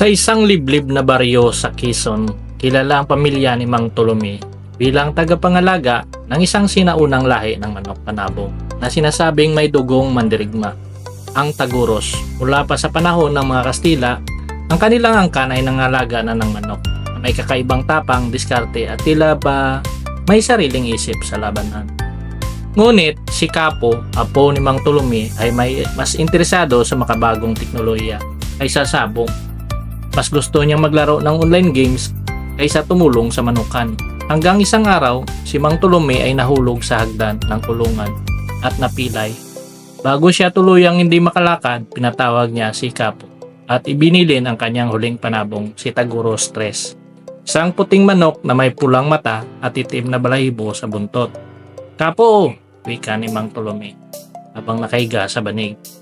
Sa isang liblib na baryo sa Quezon, kilala ang pamilya ni Mang Tolome bilang tagapangalaga ng isang sinaunang lahi ng manok panabong na sinasabing may dugong mandirigma, ang Taguros. Mula pa sa panahon ng mga Kastila, ang kanilang angkan ay nangalaga na ng manok na may kakaibang tapang, diskarte at tila ba may sariling isip sa labanan. Ngunit si Capo, apo ni Mang Tolome ay may mas interesado sa makabagong teknolohiya kaysa sabong. Mas gusto niyang maglaro ng online games kaysa tumulong sa manukan. Hanggang isang araw, si Mang Tolome ay nahulog sa hagdan ng kulungan at napilay. Bago siya tuluyang hindi makalakad, pinatawag niya si Capo at ibinilin ang kanyang huling panabong, si Taguro Stress. Isang puting manok na may pulang mata at itim na balahibo sa buntot. Kapo! Wika ni Mang Tolome habang nakahiga sa banig.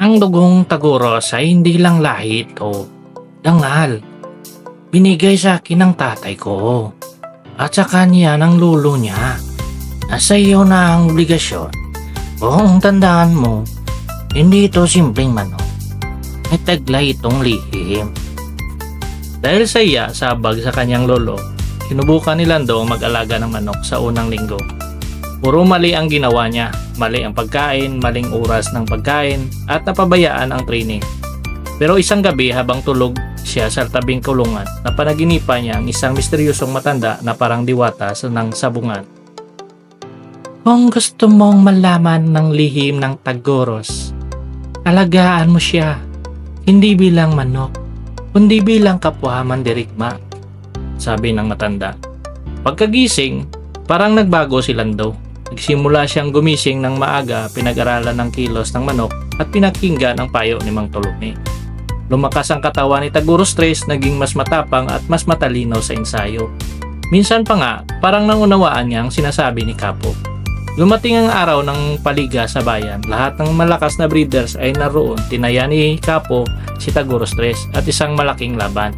Ang dugong taguros ay hindi lang lahit o dangal. Binigay sa akin ng tatay ko at sa kanya ng lulo niya. Nasa iyo na ang obligasyon. Kung tandaan mo, hindi ito simpleng manok. May taglay itong lihim. Dahil sa iya sabag sa kanyang lolo, sinubukan ni Lando mag-alaga ng manok sa unang linggo. Puro mali ang ginawa niya. Mali ang pagkain, maling oras ng pagkain, at napabayaan ang training. Pero isang gabi habang tulog siya sa tabing kulungan, napanaginipan niya ang isang misteryosong matanda na parang diwata sa ng sabungan. Kung gusto mong malaman ng lihim ng Tagoros, alagaan mo siya, hindi bilang manok, kundi bilang kapwa mandirigma, sabi ng matanda. Pagkagising, parang nagbago si Lando. Nagsimula siyang gumising ng maaga, pinag-aralan ng kilos ng manok at pinakinggan ang payo ni Mang Tolome. Lumakas ang katawan ni Taguro Stress, naging mas matapang at mas matalino sa ensayo. Minsan pa nga, parang nangunawaan niya ang sinasabi ni Capo. Lumating ang araw ng paliga sa bayan. Lahat ng malakas na breeders ay naroon. Tinaya ni Capo si Taguro Stress at isang malaking laban.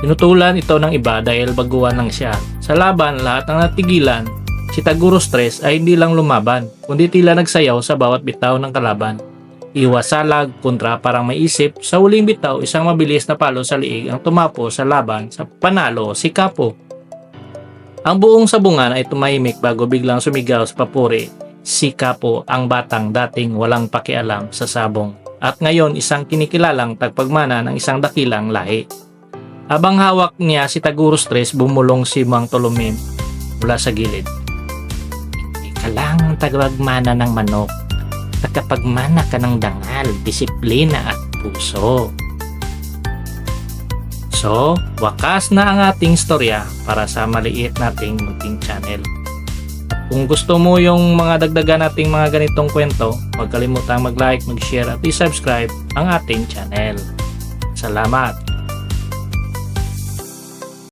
Tinutulan ito ng iba dahil baguhan lang siya. Sa laban, lahat ng natigilan, si Taguro Stress ay hindi lang lumaban, kundi tila nagsayaw sa bawat bitaw ng kalaban. Iwas salag, kontra parang may isip, sa huling bitaw isang mabilis na palo sa liig ang tumapo sa laban sa panalo si Capo. Ang buong sabungan ay tumahimik bago biglang sumigaw sa papuri. Si Capo ang batang dating walang pakialam sa sabong at ngayon isang kinikilalang tagpagmana ng isang dakilang lahi. Habang hawak niya si Taguro Stress, bumulong si Mang Tolomim mula sa gilid. Ika lang ang tagapagmana ng manok. Tagapagmana ka ng dangal, disiplina at puso. So, wakas na ang ating storya para sa maliit nating munting channel. Kung gusto mo yung mga dagdagan nating mga ganitong kwento, huwag kalimutang mag-like, mag-share at i-subscribe ang ating channel. Salamat!